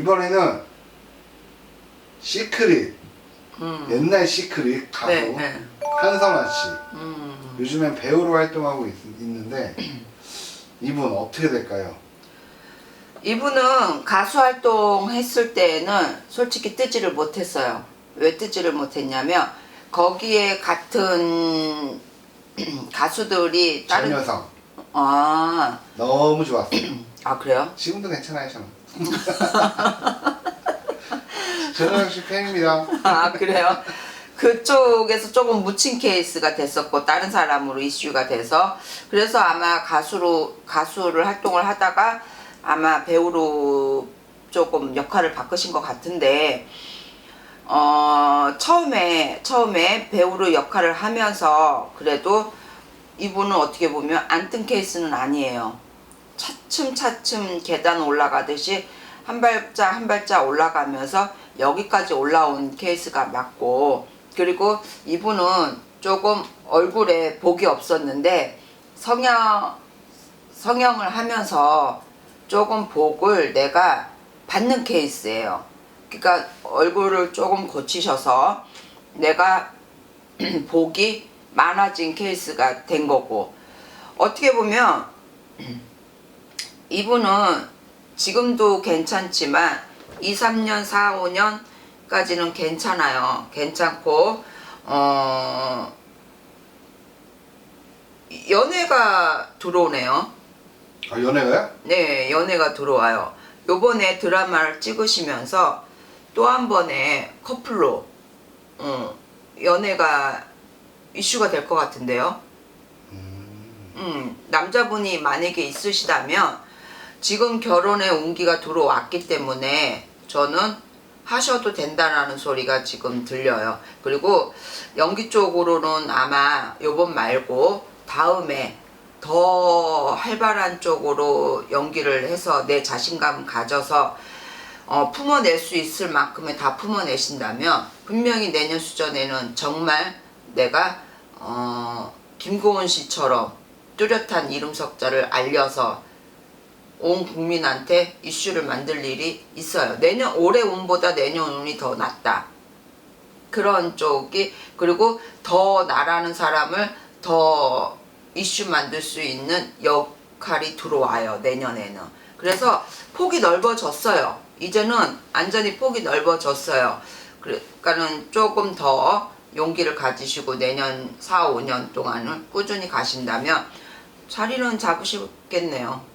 이번에는 시크릿 음. 옛날 시크릿 가수 네, 네. 한선아 씨 음. 요즘엔 배우로 활동하고 있, 있는데 이분 어떻게 될까요? 이분은 가수 활동했을 때는 솔직히 뜨지를 못했어요. 왜 뜨지를 못했냐면 거기에 같은 가수들이 다른 전여성 아, 너무 좋았어요. 아 그래요? 지금도 괜찮아요 저는. 전여성 씨 팬입니다. 아 그래요? 그쪽에서 조금 묻힌 케이스가 됐었고 다른 사람으로 이슈가 돼서 그래서 아마 가수로 가수를 활동을 하다가 아마 배우로 조금 역할을 바꾸신 것 같은데 어 처음에 처음에 배우로 역할을 하면서 그래도 이분은 어떻게 보면 안 뜬 케이스는 아니에요. 차츰차츰 계단 올라가듯이 한 발자 한 발자 올라가면서 여기까지 올라온 케이스가 맞고 그리고 이분은 조금 얼굴에 복이 없었는데 성형 성형을 하면서 조금 복을 내가 받는 케이스예요. 그러니까 얼굴을 조금 고치셔서 내가 복이 많아진 케이스가 된 거고 어떻게 보면 이분은 지금도 괜찮지만 2, 3년, 4, 5년까지는 괜찮아요. 괜찮고 어 연애가 들어오네요. 아 연애가요? 네, 연애가 들어와요. 요번에 드라마를 찍으시면서 또 한 번의 커플로 어, 연애가 이슈가 될 것 같은데요. 음, 남자분이 만약에 있으시다면 지금 결혼의 운기가 들어왔기 때문에 저는 하셔도 된다라는 소리가 지금 들려요. 그리고 연기 쪽으로는 아마 요번 말고 다음에 더 활발한 쪽으로 연기를 해서 내 자신감 가져서 어, 품어낼 수 있을 만큼의 다 품어내신다면 분명히 내년 수전에는 정말 내가 어, 김고은 씨처럼 뚜렷한 이름 석자를 알려서 온 국민한테 이슈를 만들 일이 있어요. 내년 올해 운보다 내년 운이 더 낫다. 그런 쪽이 그리고 더 나라는 사람을 더 이슈 만들 수 있는 역할이 들어와요 내년에는. 그래서 폭이 넓어졌어요. 이제는 완전히 폭이 넓어졌어요. 그러니까는 조금 더 용기를 가지시고 내년 4, 5년 동안은 꾸준히 가신다면 자리는 잡으시겠네요.